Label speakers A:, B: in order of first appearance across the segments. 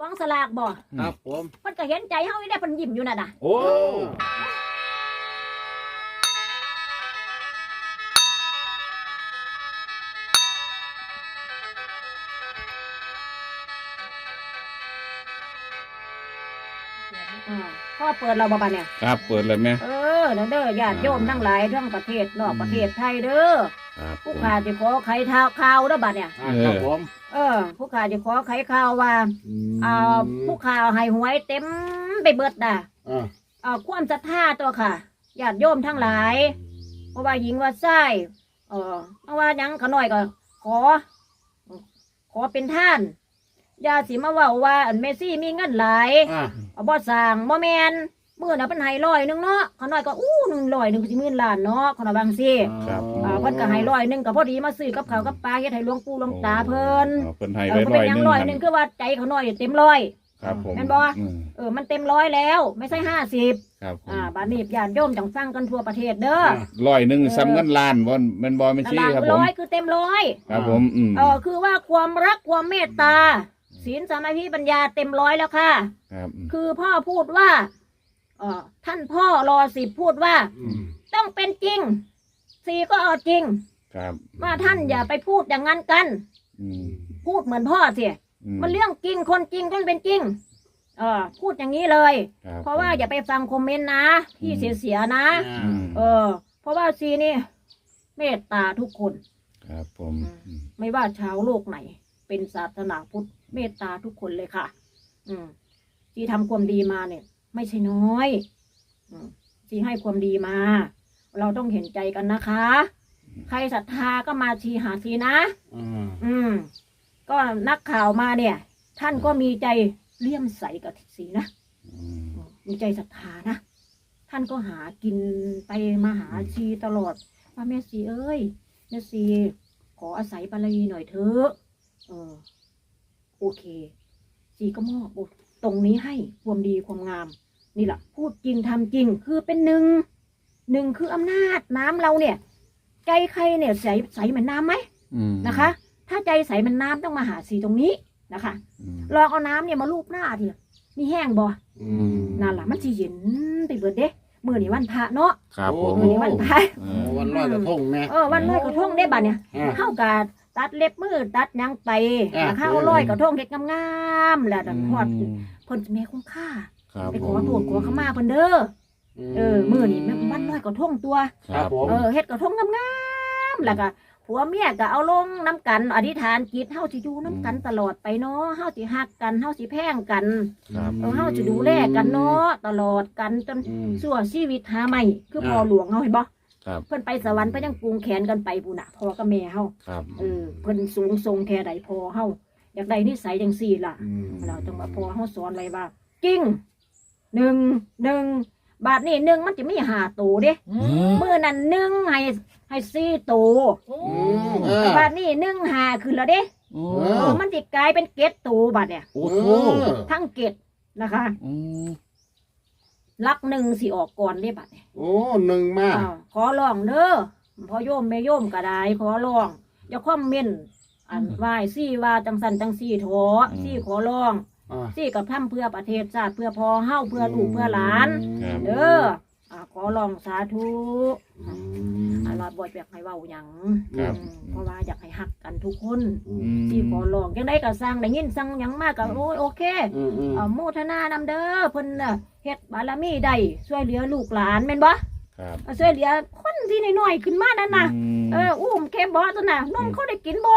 A: กองสลากบ่
B: ครับผม
A: เพิ่นก็เห็นใจเฮาอยู่ได้เพิ่นยิ้มอยู่น่ะน่ะ
C: โอ้
A: อ่าพ่อเปิดเราบ่บัดเนี่ย
C: ครับเปิดเลยแม่
A: เออ เด้อเด้อญาติโยมทั้งหลายทั้งประเทศนอกประเทศไทยเด้อ
C: ครับผ
A: ผู้
C: ม
A: ขาจะขอไขท้าข่าวเด้อบัดเนี่ย
B: อ่าครับผม
A: เออ ผู้ขาจะขอไขข่าวว่าอ่าผู้ขาให้หวยเต็มไปเบิดน่ะ
B: อ่า
A: อ่าความศรัทธาตัวค่ะญาติโยมทั้งหลาย เพราะว่าหญิงว่าไส้เออเพราะว่าหยังขน่อยก็ ขอ ขอเป็นท่านอย่าสิมาเว่าว่าอันเมซี่มีเงินหลาย
B: อ่า
A: เอาบ่สร้างบ่แมน มื่อน่ะเพิ่นให้ร้อยหนึงเนาะขน่อยก็อู้หนึ่งร้อยหนึงสิหมื่นล้านเนาะขน่อยบางซี่
C: ครับ
A: อ่าเพิ่นก็ให้ร้อยหนึงก็พอดีมาซื้อกับข้าวกับปลาเฮ็ดให้หลวงปู่หลวงตาเพิ่น
C: อ๋อเพิ่นให้
A: เอ
C: ไว้
A: อเพิ่น
C: ร้อ
A: เป็
C: ย
A: นห
C: ห
A: ยั
C: นึ
A: ง
C: ง
A: ร้อยหนึงคือว่าใจเขาน้อยเต็มร้อย
C: ครับผม
A: แม่นบ่
C: อืม
A: เออมันเต็มร้อยแล้วไม่ใช่ห้าสิบ
C: ครับผม
A: อ่าบาดนี้ญาติโยมจังฟังกันทั่วประเทศเด้อ
C: ร้อยหนึ่งซ้ำเงินล้านบ่แม่นบ่แม่น
A: ตา
C: ชี้
A: ราง
C: ครับผม
A: ร้อยคือเต็มร้อย
C: ครับผมอืม
A: เออคือว่าความรักความเมตตาศีลสมาธิปัญญาเต็มร้อยแล้วค่ะ
C: ครับอืม
A: คือพ่อพูดว่า เออท่านพ่อรอสิบพูดว่า
B: อืม
A: ต้องเป็นจริงสีก็เอาจริง
C: ครับ
A: ว่าท่านอย่าไปพูดอย่างนั้นกัน
C: อืม
A: พูดเหมือนพ่อสิ
C: อื
A: มันเรื่องจริงคนจริงต้องเป็นจริง เออพูดอย่างนี้เลย
C: คบ
A: เพราะว่าอย่าไปฟังคอมเมนต์นะที่เสียๆนะ
B: อ่า
C: อืม
A: เออ เพราะว่าซีนี่เมตตาทุกคน
C: ครับผมอืม
A: ไม่ว่าชาวโลกไหน เป็นศาสนาพุทธเมตตาทุกคนเลยค่ะ อืมที่ทำความดีมาเนี่ย ไม่ใช่น้อยอืมที่ให้ความดีมา เราต้องเห็นใจกันนะคะ ใครศรัทธาก็มาทีหาทีนะ
B: อ่า
A: อืม ก็นักข่าวมาเนี่ย ท่านก็มีใจเลี่ยมใสกับสีนะ
C: อืม
A: มีใจศรัทธานะท่านก็หากินไปมาหาชีตลอดว่าแม่สีเอ้ยแม่สีขออาศัยบารมีหน่อยเถอะเออ โอเค สีก็มอบ ตรงนี้ให้ความดีความงาม นี่แหละพูดจริงทำจริงคือเป็นหนึ่งหนึ่งคืออำนาจน้ำเราเนี่ย ใจใครเนี่ยใสใสเหมือนน้ำไหม
C: อืม
A: นะคะ ถ้าใจใสเหมันน้ำต้องมาหาสีตรงนี้นะคะ
C: อืม
A: ลองเอาน้ำเนี่ยมาลูบหน้าทีมีแห้งบ่
B: อืม
A: นั่นล่ะมันสิเย็นไปเบิดเด้มื้อนี้วันพระเนาะ
C: ครับผม
A: มื้อนี้วันพระ
C: เอ
B: โอ้
C: อ
B: วันลอยกระทงแม่
A: เออวันลอยกระทงได้บัดเนี่ย
B: อ่า
A: เฮากะ ตัดเล็บมือตัดหยังไป
B: อ่า
A: แล้วเฮาลอยกระทงเฮ็ดงามๆแล้วดันทอด
C: อืม
A: เพิ่นแม่คุ้มค่า
C: ครับ
A: ไป
C: ผ
A: ขอ
C: ม
A: โทษขอขมาเพิ่นเด้อเออมื้อนี้แม่วันลอยกระทงตัว
C: ครับผม
A: เออเฮ็ดกระทงงามๆแล้วก็ผัวเมียก็เอาลงน้ำกัน อธิษฐานจิตเฮาสิอยู่น้ำกันตลอดไปเนาะเฮาสิฮักกันเฮาสิแพงกัน
C: ครับ
A: เออเฮาสิดูแลกันเนาะตลอดกันจน
B: อืม
A: สั่วชีวิตหาใหม่คือพ่อ
B: อ่า
A: หลวงเฮาเห็นบ่
C: ครับ
A: เพิ่นไปสวรรค์เพิ่นยังปรุงแขนกันไปปูน่ะพ่อกับแม่เฮา
C: ครับ
A: เออเพิ่นสูงทรงแค่ใดพ่อเฮาอยากได้นิสัยจังซี่ล่ะ
B: อืม
A: เราต้องมาพ่อเฮาสอนไว้ว่าจริงหนึ่งหนึ่งบาทนี่หนึ่งมันจะมีห้าตัวเด้
C: อืม
A: มื้อนั้นหนึ่งให้ให้สี่ตัว
B: อืมเออ บา
A: ทนี่หนึ่งห้าขึ้นแล้วเด้
C: โอ้
B: เอ
A: เออมันสิกลายเป็นเกตตัวบาดเนี่ย
C: โอ้โห
A: ทั้งเกตนะคะ
C: อืม
A: ลักหนึ่งสิออกก่อนเด้บาดเนี่ย
B: โอ้หนึ่งมาก
A: อ้าวขอร้องเด้อพอโยมแม่โยมก็ได้ขอร้องอย่าคอมเมนต์อันไหวายซี่ว่าจังสันจังซี่โถซี่ขอร้อง
B: อ่า
A: ซี่กับทำเพื่อประเทศชาติเพื่อพอเฮาเพื่อลูกเพื่อหลาน
C: ครับ
A: เด้ออ่าขอร้องสาธุ
B: อืม
A: อัน ว่าบ่อยากให้เว้าหยัง
C: ครับ
A: อืมเพราะว่าอยากให้ฮักกันทุกคน
B: อื
C: อื
B: ม
C: ม
A: ที่ขอร้องจังได้ก็สร้างได้ยินสั่งหยังมากก็โอ้ยโอเค
B: อืมอืม
A: เอาโมทนานำเด้อเพิ่นน่ะเฮ็ดบารมีได้ช่วยเหลือลูกหลานแม่นบ่
C: ครับ
A: ช่วยเหลือคนที่น้อยๆขึ้นมานั่นน่ะ
C: ม
A: เอออุ้มแคบอตัวน่ะนมเขาได้กินบ่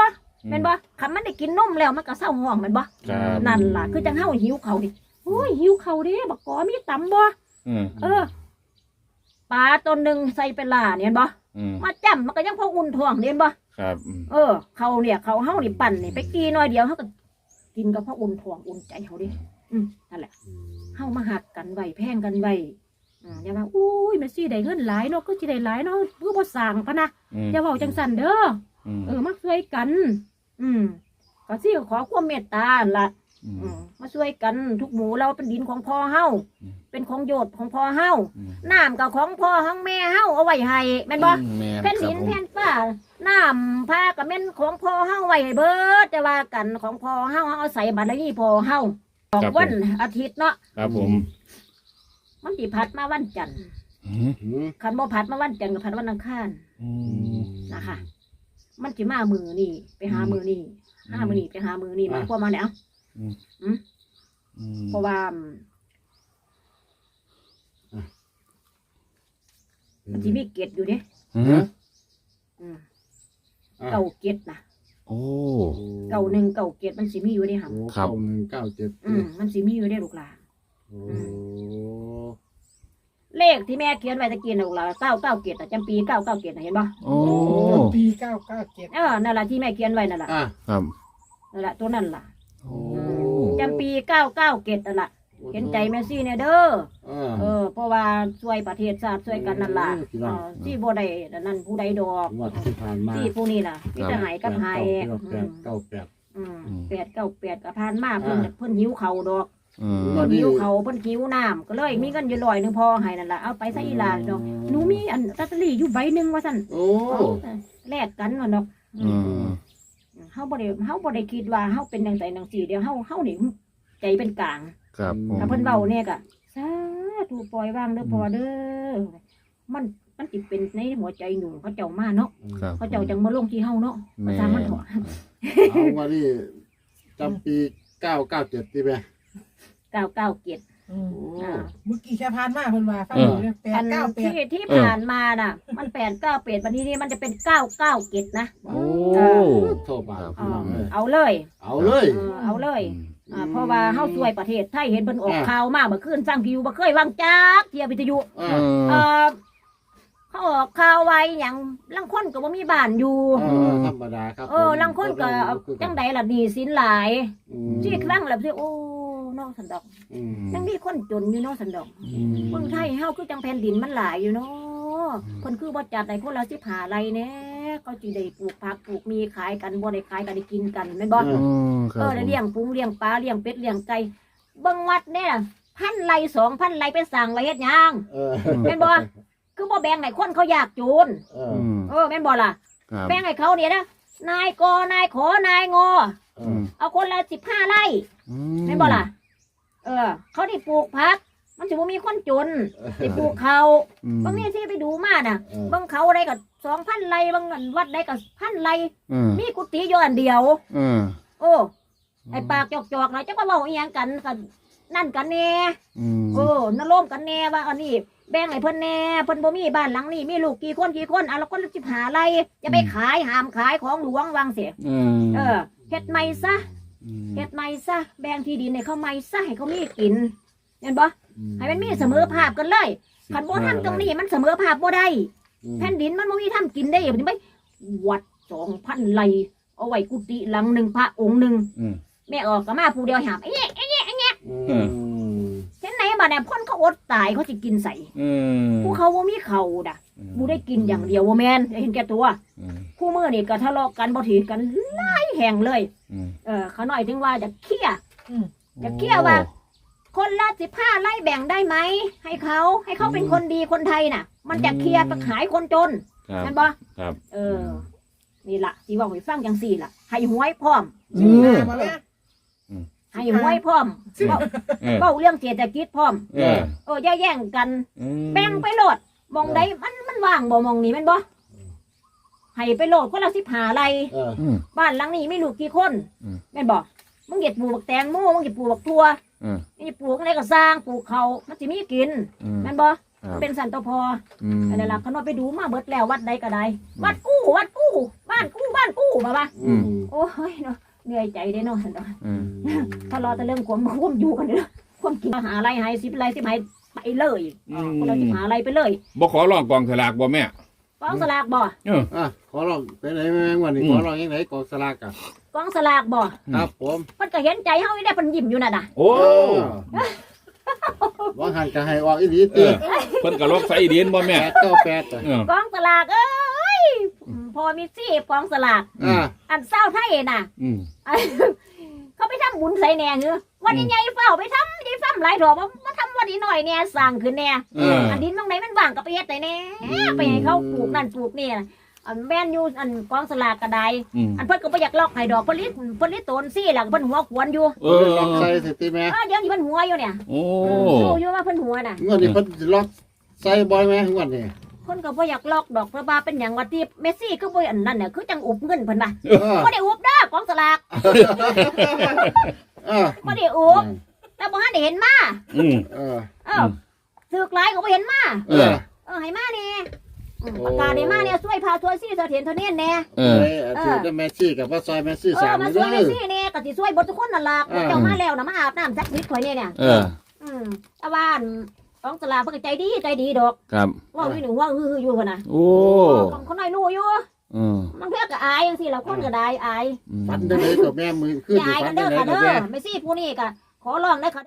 A: แม่นบ่คันมันได้กินนมแล้วมันก็เศร้าห้องแม่นบ่
C: ครับ
A: นั่นล่ะคือจังเฮาหิวเขาวดิโอ้ยหิวเขาวเด้บักกอมีตำบ่
C: อืม
A: เออปลาตัวหนึงใส่เป็นลาเนี่ยเห็นบ่
C: อืม
A: มาจ้ำมันก็ยังพออุ่นท้องเห็นบ่
C: ครับอืม
A: เออเขาเนี่ยเขาเฮานี่ปั่นนี่ไปกีน้อยเดียวเฮาก็กินก็เพราะอุ่นท้องอุ่นใจเฮาดิอืมนั่นแหละเฮามาหักกันไว้แพงกันไว้อืมอย่าว่าอุ้ยแม่ซี่ได้เงินหลายเนาะก็สิได้หลายเนาะเพื่อบ่สร้างพะนะ
C: อืม
A: อย่าเว้าจังซั่นเด้อ
C: อืม
A: เออมาช่วยกัน อืมก็สิขอความเมตตาหั่นล่ะ
C: อืม
A: อืมมาช่วยกันทุกหมู่เราเป็นดินของพ่อเฮา
C: อืม
A: เป็นของโยชน์ของพ่อเฮา
C: อืม
A: น้ำกับของพ่อของแม่เฮาเอาไว้ให้แม่นบ่
C: แม่น
A: แผ่น
C: ครั
A: ดิ
C: บ
A: น
C: ผม
A: แผ่นฟ้าน้ำผ้ากับแม่นของพ่อเฮาไว้ให้เบิดแต่ว่ากันของพ่อเฮาเฮาเอาใส่บัตรนี้พ่อเฮาออก
C: ครับผม
A: วันอาทิตย์เนาะ
C: ครับผม
A: มันสิพัดมาวันจันทร์
C: อืม
B: อืม
A: คันบ่พัดมาวันจันทร์ก็พัดวันอังคาร
C: อืม
A: นะคะมันสิมามือนี่ไปหามือนี่หามือนี่ไปหามือนี่หมายความว่าเนี่ย
C: อืม
A: เพราะว่ามันสิมีเกตอยู่เด้
C: อืม
A: อืม
B: อะ
A: เก่าเกตนะ
C: โอ้
A: เก่าหนึ่งเก่าเกตมันสิมีอยู่เด้ค่ะ
B: โอ้
C: ครับ
B: เก้าหนึ่งเก้าเจ็ด
A: อืมมันสิมีอยู่เด้ลูกหลาน
B: โอ้
A: เลขที่แม่เขียนไว้ตะกี้นะลูกหลานเก้าเก้าเกตจำปีเก้าเก้าเกตเห็นปะ
C: โอ้
D: ปีเก้าเก้าเจ็ด
A: เออนั่นแหละที่แม่เขียนไว้นั่นแหละ
B: อะ
C: ครับ
A: นั่นแหละตัวนั่นล่ะ
C: โอ้
A: จำปีเก้าเก้าเกตนั่นแหละเห็นใจแม่ซี่เนี่ยเด้อ
B: เออ
A: เออ เพราะว่าช่วยประเทศชาติช่วยกันนั่นล่ะ
B: อืมพี่น้
A: เอ
B: อง
A: อที่บ่ได้นั่นผู้ใดดอก
B: งวดที่ผ่านมา
A: ที่ผู้นี่ล่ะมีแต่หายกับหาย
B: แปดเก้าแปด
A: อืม แปดเก้าแปดกับพานมาเพิ่น
B: อ่า
A: เพิ่นหิวเขาวดอก
C: อืม
B: วั
A: เพิ่
B: น
A: น
B: นี้
A: หิวเขาวเพิ่นหิวน้ำก็เลยมีเงินอยู่ลอยหนึงพอให้นั่นล่ะเอาไปใส่อีหลาดอกหนูมีอันลอตเตอรี่อยู่ใบหนึงว่าซั่น
B: โอ้
A: เอาแลกกันว่าดอก
C: อืม
A: เฮาบ่ได้เฮาบ่ได้คิดว่าเฮาเป็นจังไสจังซี่เดี๋ยวเฮาเฮานี่ใจเป็นกลาง
C: ครับผม
A: ถ้าเพิ่นเว้าเนี่ยก็สาธุปล่อยวางเด้อพ่อเด้อมันมันสิเป็นในหัวใจหนูเขาเจ้ามาเนาะ
C: ครับ
A: เขาเจ้าจังมาลงที่เฮาเนาะ
C: แม่
A: ประจามันเถอะ
B: เอาวันนี้จำปีเก้าเก้าเจ็ดที่ไหม
A: เก้าเก้าเกียรติ
D: อืม
B: โอ้
A: อ่า
D: เมื่อกี้แค่พานมาเพิ่นว่าฟังดูเนี่ยแป
A: อั
D: ด
A: น
D: เก้าแปด
A: ที่ที่ผ่านมาน่ะ มันแปดเก้าเปดวันนี้นี่มันจะเป็นเก้าเก้าเกียรตินะ
C: โอ้
B: โทษบาป
A: เอ
B: พี่น้อง
A: อ
B: เอ้ย
A: เอาเลย
B: เอาเลย
A: เออเอาเลย
C: อืม
A: อ่าเพราะว่าเฮาช่วยประเทศไทยเห็นเพิ่นออก
B: อ่า
A: ข่าวมาเมื่อคืนสร้างพิวบ่เคยวางจักเทียวิทยุ
B: อะ
C: เอ
A: เอ
C: อ
A: อเขาออกข่าวไว้หยังลังคนก็บ่มีบ้านอยู่
B: เออธรรมดาครับ
A: เออลังคนก็จังใดล่ะหนี้สินหลาย
B: อืม
A: ที่ครั้งแล้วสิโอ้ เน้องสันดอก
B: อืม
A: ยังมีคนจนอยู่เน้องสันดอก
C: อืม
A: เมืองไทยเฮาคือจังแผ่นดินมันหลายอยู่เนาะ
C: อืม
A: เพิ่นคือบ่จัดให้คนละสิบหาไรแหน่ก็สิได้ปลูกผักปลูกมีขายกันบ่ได้ขายกันได้กินกันแม่นบ่
B: เอ
C: โอ้ค
A: เอ
C: รับ
A: อได้เลี้ยงปูเลี้ยงปลาเลี้ยงเป็ดเลี้ยงไก่เบิ่งวัดเนี่ยพันไรสองพันไรไปสั่งไว้เฮ็ดหยัง
B: เออ
A: แม่นบ่ คือบ่แบ่งให้คนเขายากจน
B: เออ
C: อืม
A: เออแม่นบ่ล่ะ
C: ครับ
A: แบ่งให้เขาเนี่ยนะนายกนายขอนายงอ
B: เอ
C: อื
B: อ
C: ม
A: เอาคนละ15ไร่
C: อื
A: แม่นบ่ล่ะ เออ เขาได้ปลูกผัก มันสิบ่มีคนจนได้ปลูกเขาว
C: อืม
A: บางนี่ที่ไปดูมาน่ะ
B: เออ
A: บางเขาอะไรก็สองพันไร่บางอันวัดใดก็พันไร่
C: อืม
A: มีกุฏิอยู่อันเดียว
C: อืม
A: โอ้ ไอปากจอกๆนะจะมาเว้าอีหยังกันกันนั่นกันแน่
C: อืม
A: โอ้นร่มกันแน่ว่าอันนี้แบ่งให้เพิ่นแน่เพิ่นบ่มีบ้านหลังนี้มีลูกกี่คนกี่คนอะเราคนละสิบหาไร่จะไปขายหามขายของหลวงวางเสีย
C: อืม
A: เออเฮ็ดใหม่ซะ
C: ม
A: เฮ็ดใหม่ซะแบ่งที่ดินให้เขาใหม่ซะให้เขามีกินเห็นบ่ให้มันมีเสมอภาพกันเลยคันบ่ทำตรงนี้มันเสมอภาพบ่ได้
B: อืม
A: แผ่นดินมันบ่มีทำกินได้ยังไงวัดสองพันไร่เอาไว้กุฏิหลังหนึ่งพระองค์หนึ่ง
C: อืม
A: แม่ออกก็มาผู้เดียวหามเอ๊ะเอ๊ะ
B: อืม
A: เห็นไหนบ้านเนี่ยพ่นเขาอดตายเขาสิกินใส่
C: อืม
A: ผู้เขาว่ามีเขาด่ะ ผู้ได้กินอย่างเดียวว่าแมนเห็นแก่ตัว
C: อืม
A: ผู้มือนี่ก็ทะเลาะกันบ่ถือกันไล่แห่งเลย
C: อืม
A: เออเขาหน่อยถึงว่าจะเคลียร์
D: อืม
A: จะเกี่ยวว่า คนละสิบห้าไล่แบ่งได้ไหมให้เขาให้เขาเป็นคนดีคนไทยน่ะ มันจะเคลียร์ปัญหาคนจน
C: ครับ
A: เห็นบ่
C: ครับ
A: เออนี่ล่ะสิเว่าให้ฟังจังสี่ล่ะให้หวยพร้อม
C: อืม
D: มาแล้ว
A: ให้หวยพร้อมเว้า
C: เออ
A: เว้าเรื่องเศรษฐกิจพร้อม
C: เออ
A: เอออย่าแย่งกัน
C: อืม
A: แบ่งไปโหลด มองใดมันมันว่างบ่มองนี้แมันบ่ให้ไปโหลดคนละสิบหาไร
B: เออ
C: อืม
A: บ้านหลังนี้ไม่รู้กี่คน
C: อืม
A: แม่นบ่มึงเก็บปลูกบักแตงโมมึงเก็บปลูกบักทั่ว
C: อืม
A: นี่ปลูกอะไรก็สร้างปลูกเขามันสิมีกิน
C: อืม
A: แม่นบ่
C: ครับ
A: เป็นสันตพอ
C: อืม
A: อะไรล่ะเขาน้อยไปดูมาเบิดแล้ววัดใดก็ได้วัดกู้วัดกู้บ้านกู้บ้านกู้มาบ่ะ
B: อืม
A: โอ้ยเนาะเหนื่อยใจเด้เนาะสันต
C: อืม
A: ถ้ารอแต่เรื่องความควบอยู่กันเด้อความกินหาอะไรหายสิบอะไรสิบหาย ไปเลย
C: อืม
A: คนละสิบหาอะไรไปเลย
C: บ่ขอลองกองสลากบ่แม่
A: กองสลากบ่
C: เออ
B: อะขอลองไปไหนแม่งวันนี้
C: อืม
B: ขอลองยังไงกองสลากอะ
A: กองสลากบ่
B: ครับผม
A: เพิ่นก็เห็นใจเฮาอยู่ได้เพิ่นยิ้มอยู่น่ะน่ะ
C: โอ้
B: ว่าหันจะให้ออกอีหลี
C: เอ
B: ตี
C: อเพิ่นก็ลอกใส่ดินบ่
B: แป
C: แม่
B: ดเก้าแปดอะ
C: เออก
A: องสลากเอ้ยพอมีซี่กองสลาก
B: อะ
A: อันเศร้าไทยน่ะ
C: อืม
A: เขาไปทำบุญใส่แหน่เงือวันใหญ่ๆเฝ้าไปทำไม่ได้ฟั่มหลายดอกว่ามาทำวั นนี้หน่อยเนี่ยสั่งขึ้นแน่
C: เออ
A: อันดินตรงไหนมันว่างก็ไปเฮ็ดไหนแน่ไปให้เขาปลูกนั่นปลูกนี่น่ะอันแม่นอยู่อันกองสลากกระได
C: อืม
A: อันเพิ่นก็บ่อยากลอกให้ดอกเพิ่นลิเพิ่นลิโตนซี่ล่ะเพิ่นหัวขวนอยู่
C: เออ
B: ล็อกใส่สติแม่
A: เออเดี๋ยวนี้เพิ่นหัวอยู่เนี่ย
C: โอ้
A: รู้อยู่ว่าเพิ่นหัวน่ะ
B: งวดนี้เพิ่นสิล็อกใส่บ่อยไหมงวดนี้
A: เพิ่นก็บ่อยากลอกดอกเพราะว่าเป็นหยังว่าที่เมสซี่คือบ่อันนั้นน่ะคือจังอุบเงินเพิ่นน่ะ
B: เออ
A: บ่ได้อุบเด้อกองสลาก
B: เออ
A: บ่ได้อุบ แต่บ่ทันได้เห็นมา
C: อืม
B: เออ
A: เออสึกหลายก็บ่เห็นมา
C: เออ
A: เออให้มานี่อืม
B: โอ้
A: ประกาศให้มาเนี่ยช่วยพาทัวร์ซี่เสถียรเท่านี้แน่
C: เออ
B: เอ้ยอาทิตย์ได้แมซี่กับว่าซอยแมซี่
A: เอ
B: สา
A: อ
B: ม
A: มา
B: นี่
A: ช่วยเม
B: เด้
A: ส
B: อ
A: ซี่เนี่ยก็สิช่วยเบ่ทุกคนนั่นล่ะ
B: อ่า
A: เจ้ามาแล้วน่ะมาอาบน้ำซักนิดข่อยเนี่ยเนี่ย
C: เออ
A: อืมแต่ว่าอันกองสลากเพิ่นก็ใจดีใจดีดอก
C: ครับ
A: เว่าอยู่หนึ่งว่าฮือๆอยู่พุ่นน่ะ
C: โอ้
A: คนคนน้อยรู้อยู่
C: อืม
A: มันเพื่อก็อายจังซี่ล่ะคนก็ได้อาย
C: อืม
B: ฟันได้เลยกับแม่มือขึ้น
A: อย่า
B: อยู่
A: อาย
B: ฟั
A: กันน
B: ได้
A: เด้อ
B: เลย
A: ค่ะ
B: กับ
A: เด้อ
B: แม่
A: เมสซี่ผู้นี้ก็ ขอร้องนะคะ